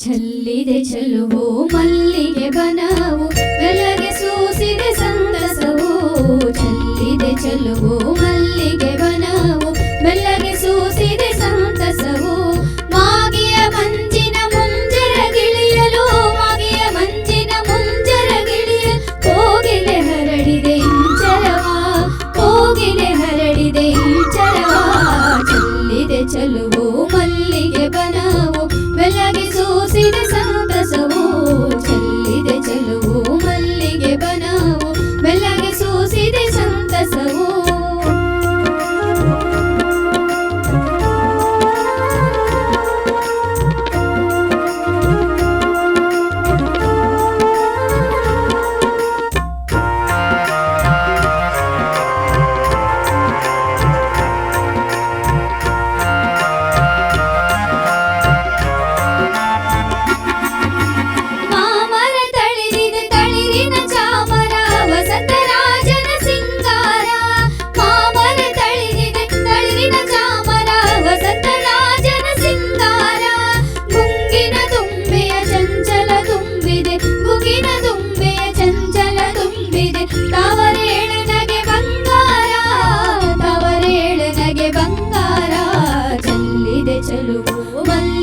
ಚಲ್ಲಿದೆ ಚೆಲುವು ಮಲ್ಲಿಗೆ ಬನವು ಬೆಲಗೆ ಸೂಸಿದೆ ಸಂತಸವು ಚಲ್ಲಿದೆ ಚೆಲುವು ಮಲ್ಲಿಗೆ కలువు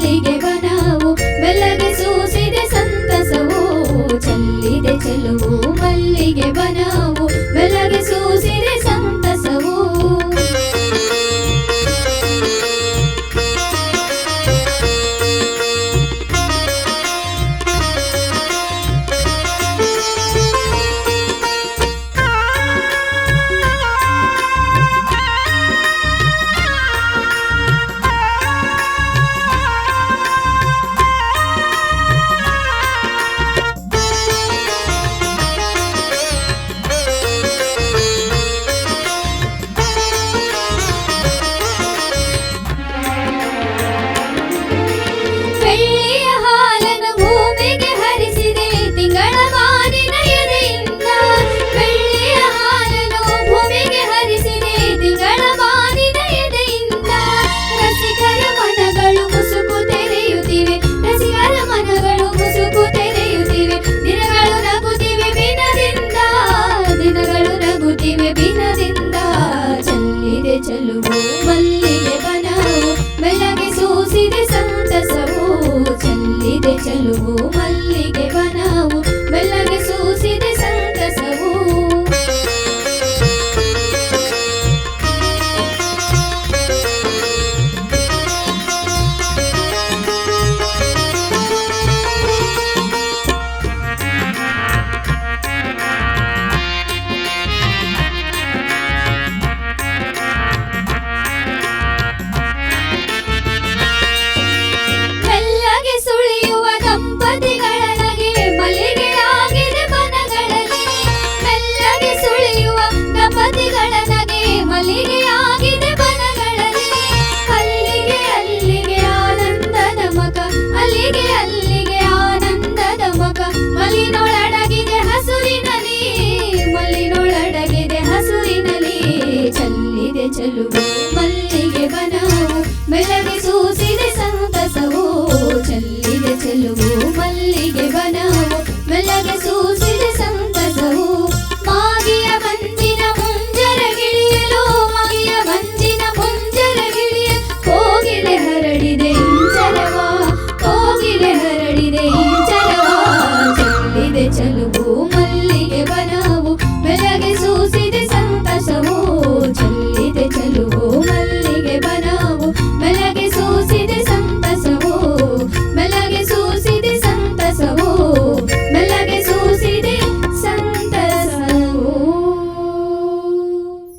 lugar.